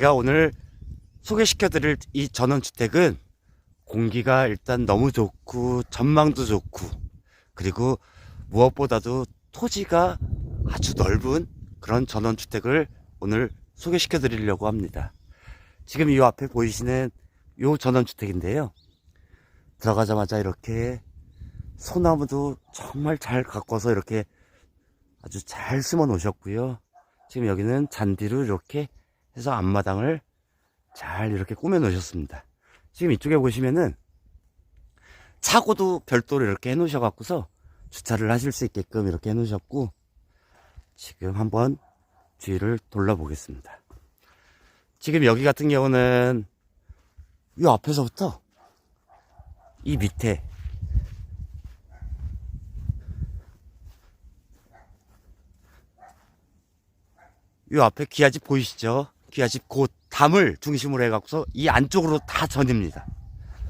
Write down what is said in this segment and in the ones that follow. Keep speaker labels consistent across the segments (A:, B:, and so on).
A: 제가 오늘 소개시켜 드릴 이 전원주택은 공기가 일단 너무 좋고 전망도 좋고 그리고 무엇보다도 토지가 아주 넓은 그런 전원주택을 오늘 소개시켜 드리려고 합니다. 지금 이 앞에 보이시는 이 전원주택인데요. 들어가자마자 이렇게 소나무도 정말 잘 가꿔서 이렇게 아주 잘 심어 놓으셨고요. 지금 여기는 잔디로 이렇게 해서 앞마당을 잘 이렇게 꾸며 놓으셨습니다. 지금 이쪽에 보시면은 차고도 별도로 이렇게 해 놓으셔 갖고서 주차를 하실 수 있게끔 이렇게 해 놓으셨고 지금 한번 뒤를 돌려보겠습니다. 지금 여기 같은 경우는 이 앞에서부터 이 밑에 이 앞에 기아집 보이시죠? 기아집 곧 담을 중심으로 해갖고서 이 안쪽으로 다 전입니다.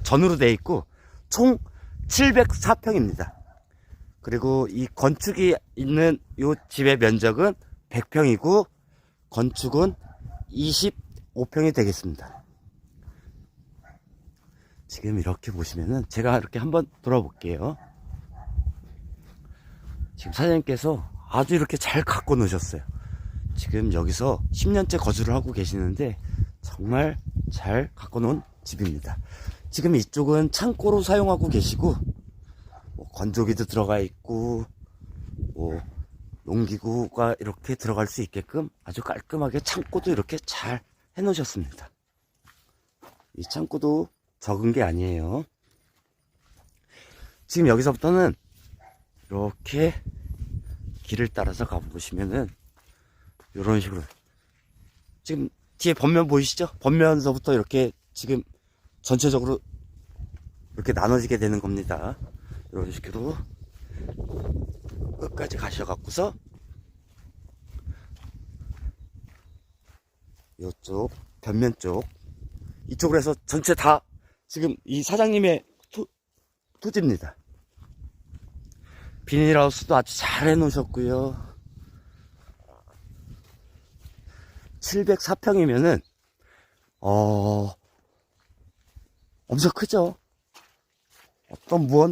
A: 전으로 돼 있고 총 704평입니다. 그리고 이 건축이 있는 이 집의 면적은 100평이고 건축은 25평이 되겠습니다. 지금 이렇게 보시면은 제가 이렇게 한번 돌아볼게요. 지금 사장님께서 아주 이렇게 잘 갖고 놓으셨어요. 지금 여기서 10년째 거주를 하고 계시는데 정말 잘 갖고 놓은 집입니다. 지금 이쪽은 창고로 사용하고 계시고 뭐 건조기도 들어가 있고 뭐 농기구가 이렇게 들어갈 수 있게끔 아주 깔끔하게 창고도 이렇게 잘 해놓으셨습니다. 이 창고도 적은 게 아니에요. 지금 여기서부터는 이렇게 길을 따라서 가보시면은 이런 식으로 지금 뒤에 번면 보이시죠? 번면서부터 이렇게 지금 전체적으로 이렇게 나눠지게 되는 겁니다. 이런 식으로 끝까지 가셔갖고서 이쪽 변면 쪽 이쪽으로 해서 전체 다 지금 이 사장님의 토, 토지입니다. 비닐하우스도 아주 잘 해놓으셨고요. 704평이면은 어 엄청 크죠. 어떤 무언